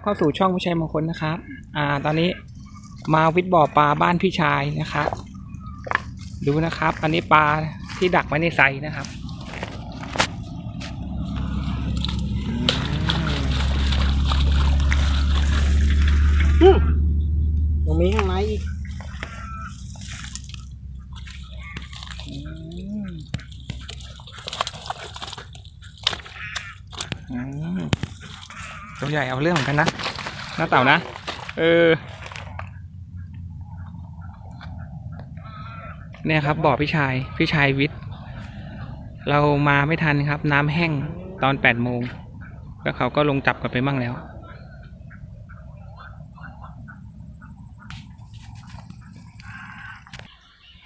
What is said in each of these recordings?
เข้าสู่ช่องผู้ชัยมงคลนะครับ อ่า ตอนนี้มาวิทย์บ่อปลาบ้านพี่ชายนะครับ ดูนะครับ อันนี้ปลาที่ดักไว้ในไซนะครับ ยังมีข้างในอีกอืมอืม ตัวใหญ่เอาเรื่องเหมือนกันนะ หน้าเต่านะ เออ เนี่ยครับบ่อพี่ชาย พี่ชายวิทย์ เรามาไม่ทันครับ น้ำแห้งตอนแปดโมง แล้วเขาก็ลงจับกันไปบ้างแล้ว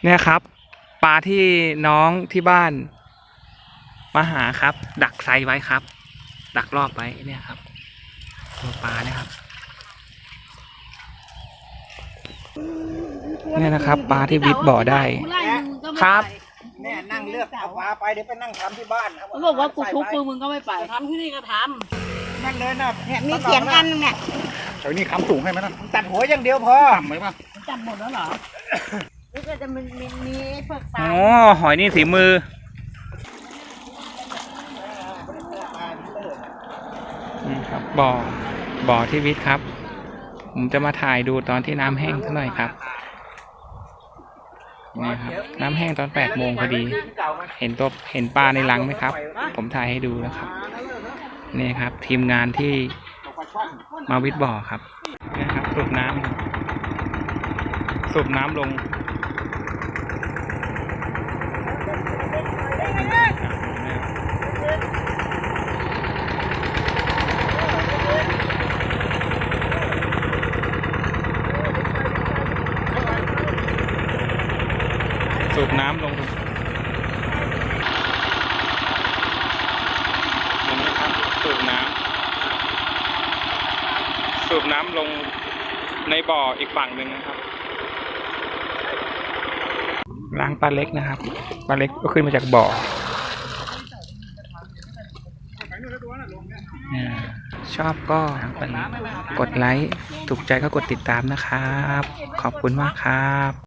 เนี่ยครับ ปลาที่น้องที่บ้าน มาหาครับ ดักไซไว้ครับ ดักรอบไว้เนี่ยครับ ตัวปลาเนี่ยครับเนี่ยนะครับ ปลาที่วิทย์บ่อได้ ครับ แม่นั่งเลือกเอาปลาไปเดี๋ยวไปนั่งทำที่บ้านครับเขาบอกว่ากูทุบมือมึงก็ไม่ไปทำที่นี่ก็ทนั่นเลยนะเนี่ยมีเถียงกันเนี่ยแถวนี้คำสูงให้ไหมนะตัดหัวอย่างเดียวพอต่ำไหมป่ะำจับหมดแล้วเหรอแล้วก็จะมันมีมีพวกปลาอ๋อหอยนี่สีมือนี่ครับบ่อ บ่อที่วิทย์ครับ ผมจะมาถ่ายดูตอนที่น้ำแห้งเท่าหน่ครับนี่ครับ น้ำแห้งตอนแปดโมงพอดี เห็นตัวเห็นปลาในรังไหมครับ ผมถ่ายให้ดูแล้วครับ นี่ครับ ทีมงานที่มาวิทย์บ่อครับนี่ครับ สูบน้ำสูบน้ำลง สูบน้ำลงตรงตรงนะครับสูบน้ำสูบน้ำลงในบ่ออีกฝั่งหนึ่งนะครับล้างปลาเล็กนะครับปลาเล็กก็ขึ้นมาจากบ่อชอบก็กดไลค์ ถูกใจก็กดติดตามนะครับ ขอบคุณมากครับ